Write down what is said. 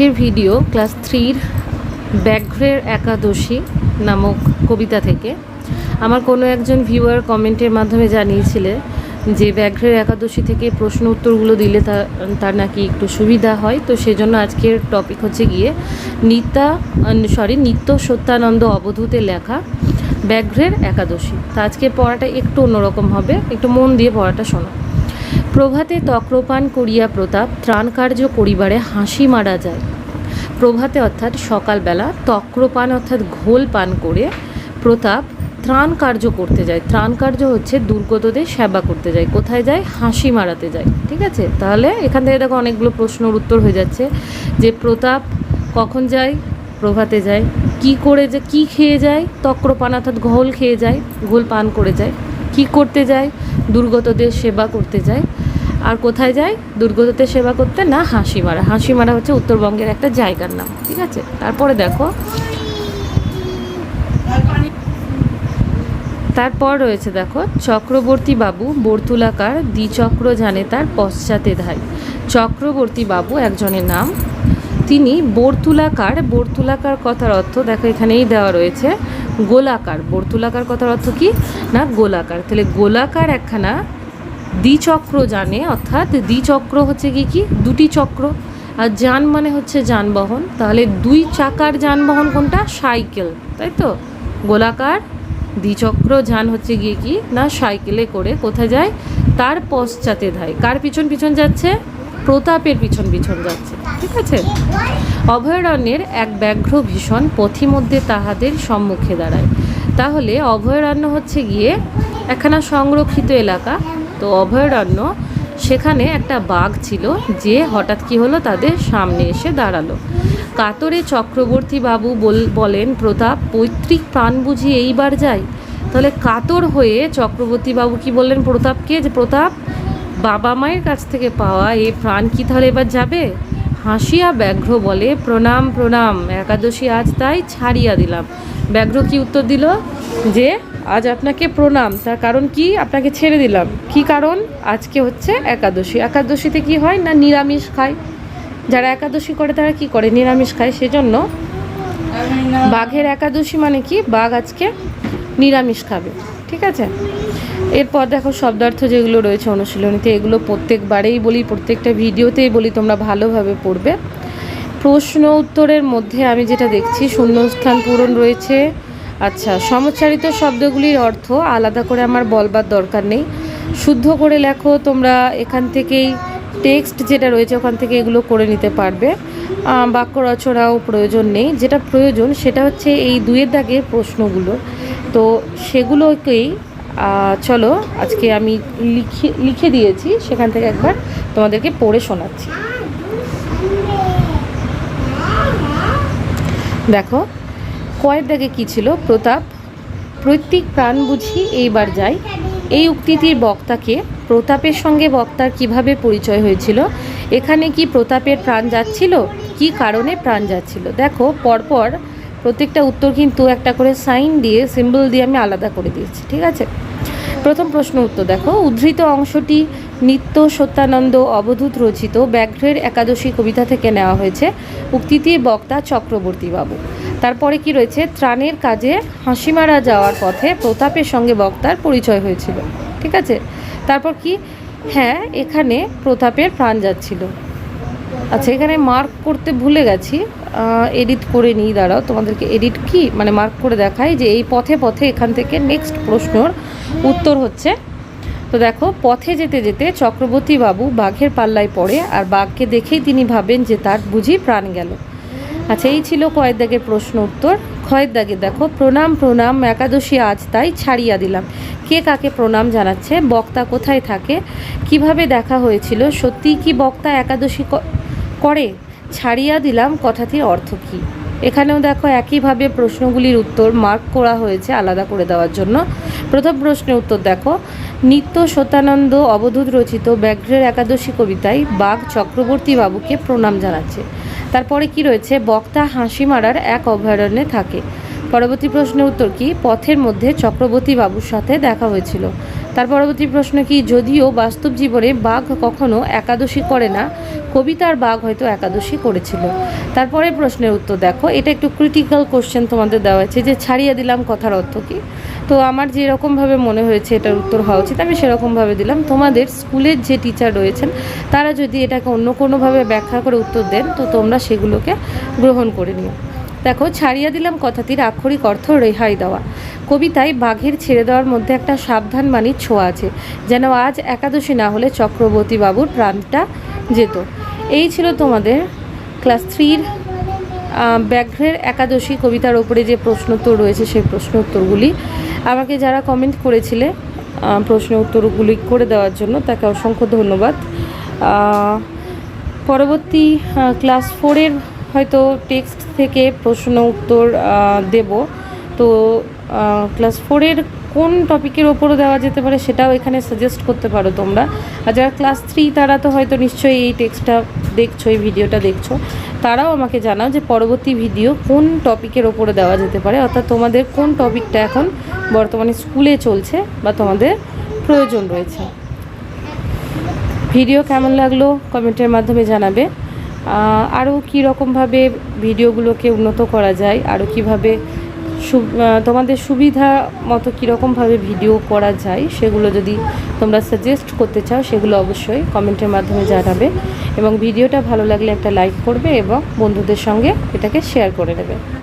আজকের video class থ্রির ব্যাঘ্রের একাদশী নামক কবিতা থেকে। আমার কোনো একজন ভিউয়ার কমেন্টের মাধ্যমে জানিয়েছিলে যে ব্যাঘ্রের একাদশী থেকে প্রশ্ন উত্তরগুলো দিলে তার নাকি একটু সুবিধা হয়। তো সেজন্য আজকের টপিক হচ্ছে গিয়ে নিতা সরি নিত্য সত্যানন্দ অবধূতে লেখা ব্যাঘ্রের একাদশী। তা আজকে পড়াটা একটু অন্যরকম হবে। একটু মন দিয়ে পড়াটা শোনো। প্রভাতে তক্রপান করিয়া প্রতাপ ত্রাণ কার্য করিবারে হাসি মারা যায়। প্রভাতে অর্থাৎ সকালবেলা তক্রপান অর্থাৎ ঘোল পান করে প্রতাপ ত্রাণ কার্য করতে যায়। ত্রাণ কার্য হচ্ছে দুর্গতদের সেবা করতে যায়। কোথায় যায়? হাসি মারাতে যায়। ঠিক আছে? তাহলে এখান থেকে দেখো অনেকগুলো প্রশ্নের উত্তর হয়ে যাচ্ছে। যে প্রতাপ কখন যায়? প্রভাতে যায়। কি করে যে কি খেয়ে যায়? তক্রপান অর্থাৎ ঘোল খেয়ে যায়, ঘোল পান করে যায়। কি করতে যায়? দুর্গতদের সেবা করতে যায়। আর কোথায় যায়? দুর্গতদের সেবা করতে না হাসিমারা? হাসিমারা হচ্ছে উত্তরবঙ্গের একটা জায়গার নাম, ঠিক আছে? তারপরে দেখো। তারপর রয়েছে দেখো, চক্রবর্তী বাবু বর্তুলাকার দ্বিচক্র জানে তার পশ্চাতে ধায় চক্রবর্তী বাবু একজনের নাম। তিনি বর্তুলাকার বর্তুলাকার কথার অর্থ দেখো এখানেই দেওয়া রয়েছে, গোলাকার। বর্তুলাকার কথার অর্থ কি? না, গোলাকার। তাহলে গোলাকার একখানা দ্বিচক্র জানে, অর্থাৎ দ্বিচক্র হচ্ছে কি কি? দুটি চক্র। আর যান মানে হচ্ছে যানবাহন। তাহলে দুই চাকার যানবাহন কোনটা? সাইকেল, তাই তো? গোলাকার দ্বিচক্র যান হচ্ছে গিয়ে কি? না, সাইকেলে করে কোথায় যায়? তার পশ্চাতে ধায় কার পিছন পিছন যাচ্ছে? প্রতাপের পিছন পিছন যাচ্ছে। ঠিক আছে? অভয়ারণ্যের এক ব্যাঘ্র ভীষণ পথিমধ্যে তাহাদের সম্মুখে দাঁড়ায়। তাহলে অভয়ারণ্য হচ্ছে গিয়ে একখানা সংরক্ষিত এলাকা। তো অভয়ারণ্য, সেখানে একটা বাঘ ছিল যে হঠাৎ কি হলো তাদের সামনে এসে দাঁড়াল। কাতরে চক্রবর্তী বাবু বল- বলেন, প্রতাপ, পৈতৃক প্রাণ বুঝি এইবার যাই তাহলে কাতর হয়ে চক্রবর্তী বাবু কি বললেন প্রতাপকে যে, প্রতাপ, বাবা মায়ের কাছ থেকে পাওয়া এই প্রাণ কি তাহলে এবার যাবে? হাসিয়া ব্যাঘ্র বলে, প্রণাম প্রণাম, একাদশী আজ তাই ছাড়িয়া দিলাম। ব্যাঘ্র কি উত্তর দিল? যে আজ আপনাকে প্রণাম। তার কারণ কি? আপনাকে ছেড়ে দিলাম। কি কারণ? আজকে হচ্ছে একাদশী। একাদশীতে কি হয় না নিরামিষ খায়? যারা একাদশী করে তারা কি করে? নিরামিষ খায়। সেজন্য বাঘের একাদশী মানে কি? বাঘ আজকে নিরামিষ খাবে। ঠিক আছে? এরপর দেখো শব্দার্থ যেগুলো রয়েছে অনুশীলনীতে, এগুলো প্রত্যেকবারেই বলি, প্রত্যেকটা ভিডিওতেই বলি, তোমরা ভালোভাবে পড়বে। প্রশ্ন উত্তরের মধ্যে আমি যেটা দেখছি, শূন্যস্থান পূরণ রয়েছে। আচ্ছা সমচ্চারিত শব্দগুলির অর্থ আলাদা করে আমার বলবার দরকার নেই। শুদ্ধ করে লেখো, তোমরা এখান থেকেই টেক্সট যেটা রয়েছে ওখান থেকে এগুলো করে নিতে পারবে। বাক্য রচনাও প্রয়োজন নেই। যেটা প্রয়োজন সেটা হচ্ছে এই দুয়ের দাগের প্রশ্নগুলো। তো সেগুলোকেই চলো আজকে আমি লিখে লিখে দিয়েছি, সেখান থেকে একবার তোমাদেরকে পড়ে শোনাচ্ছি। দেখো কয়ের দাগে কী ছিল? প্রতাপ, প্রত্যেক প্রাণ বুঝি এইবার যাই। এই উক্তিটির বক্তাকে প্রতাপের সঙ্গে বক্তার কীভাবে পরিচয় হয়েছিল? এখানে কি প্রতাপের প্রাণ যাচ্ছিল? কি কারণে প্রাণ যাচ্ছিল? দেখো, পরপর প্রত্যেকটা উত্তর কিন্তু একটা করে সাইন দিয়ে, সিম্বল দিয়ে আমি আলাদা করে দিয়েছি, ঠিক আছে? প্রথম প্রশ্ন উত্তর দেখো। উদ্ধৃত অংশটি নিত্য সত্যানন্দ অবধূত রচিত, ব্যাঘ্রের একাদশী কবিতা থেকে নেওয়া হয়েছে। উক্তিটির বক্তা চক্রবর্তী বাবু তারপরে কি রয়েছে? ত্রাণের কাজে হাসিমারা যাওয়ার পথে প্রতাপের সঙ্গে বক্তার পরিচয় হয়েছিল। ঠিক আছে? তারপর কি? হ্যাঁ এখানে প্রতাপের প্রাণ যাচ্ছিল। আচ্ছা এখানে মার্ক করতে ভুলে গেছি। এডিট করে নিই, দাঁড়াও, তোমাদেরকে এডিট কি? মানে মার্ক করে দেখাই যে এই পথে পথে এখান থেকে নেক্সট প্রশ্নর উত্তর হচ্ছে। তো দেখো, পথে যেতে যেতে চক্রবর্তী বাবু বাঘের পাল্লায় পড়ে আর বাঘকে দেখেই তিনি ভাবেন যে তার বুঝি প্রাণ গেল। আচ্ছা এই ছিল কয়ের দাগের প্রশ্ন উত্তর। খয়ের দাগে দেখো, প্রণাম প্রণাম, একাদশী আজ তাই ছাড়িয়া দিলাম। কে কাকে প্রণাম জানাচ্ছে? বক্তা কোথায় থাকে? কীভাবে দেখা হয়েছিল? সত্যিই কি বক্তা একাদশী করে? ছাড়িয়া দিলাম কথাটির অর্থ কী? এখানেও দেখো, একইভাবে প্রশ্নগুলির উত্তর মার্ক করা হয়েছে আলাদা করে দেওয়ার জন্য। প্রথম প্রশ্নের উত্তর দেখো, নিত্য সত্যানন্দ অবধূত রচিত ব্যাঘ্রের একাদশী কবিতায় বাঘ চক্রবর্তী বাবুকে প্রণাম জানাচ্ছে। তারপরে কি রয়েছে? বক্তা হাসি মারার এক অভয়ারণ্যে থাকে। পরবর্তী প্রশ্নের উত্তর কি? পথের মধ্যে চক্রবর্তী বাবুর সাথে দেখা হয়েছিল। তার পরবর্তী প্রশ্ন কি? যদিও বাস্তব জীবনে বাঘ কখনো একাদশী করে না, কবিতার বাঘ হয়তো একাদশী করেছিল। তারপরে প্রশ্নের উত্তর দেখো। এটা একটু ক্রিটিক্যাল কোশ্চেন তোমাদের দেওয়া হয়েছে যে ছাড়িয়ে দিলাম কথার অর্থ কি? তো আমার যেরকমভাবে মনে হয়েছে এটার উত্তর হওয়া উচিত, আমি সেরকমভাবে দিলাম। তোমাদের স্কুলের যে টিচার রয়েছেন, তারা যদি এটাকে অন্য কোনোভাবে ব্যাখ্যা করে উত্তর দেন, তো তোমরা সেগুলোকে গ্রহণ করে নিও। দেখো, ছাড়িয়ে দিলাম কথাটির আক্ষরিক অর্থ রেহাই দেওয়া। কবিতায় বাঘের ছেড়ে দেওয়ার মধ্যে একটা সাবধান মানির ছোঁয়া আছে, যেন আজ একাদশী না হলে চক্রবর্তী বাবুর প্রাণটা যেত। এই ছিল তোমাদের ক্লাস থ্রির ব্যাঘ্রের একাদশী কবিতার ওপরে যে প্রশ্নোত্তর রয়েছে, সেই প্রশ্ন উত্তরগুলি আমাকে যারা কমেন্ট করেছিলে প্রশ্ন উত্তরগুলি করে দেওয়ার জন্য তাকে অসংখ্য ধন্যবাদ। পরবর্তী ক্লাস ফোরের হয়তো টেক্সট থেকে প্রশ্ন উত্তর দেব। তো ক্লাস ফোরের কোন টপিকের ওপরও দেওয়া যেতে পারে সেটাও এখানে সাজেস্ট করতে পারো তোমরা। আর যারা ক্লাস থ্রি তারা তো হয়তো নিশ্চয়ই এই টেক্সটটা দেখছ, এই ভিডিওটা দেখছ। তারাও আমাকে জানাও যে পরবর্তী ভিডিও কোন টপিকের ওপরে দেওয়া যেতে পারে, অর্থাৎ তোমাদের কোন টপিকটা এখন বর্তমানে স্কুলে চলছে বা তোমাদের প্রয়োজন রয়েছে। ভিডিও কেমন লাগল কমেন্টের মাধ্যমে জানাবে। আরও কীরকমভাবে ভিডিওগুলোকে উন্নত করা যায়, আরও কীভাবে তোমাদের সুবিধা মতো কীরকমভাবে ভিডিও করা যায় সেগুলো যদি তোমরা সাজেস্ট করতে চাও, সেগুলো অবশ্যই কমেন্টের মাধ্যমে জানাবে এবং ভিডিওটা ভালো লাগলে একটা লাইক করবে এবং বন্ধুদের সঙ্গে এটাকে শেয়ার করে নেবে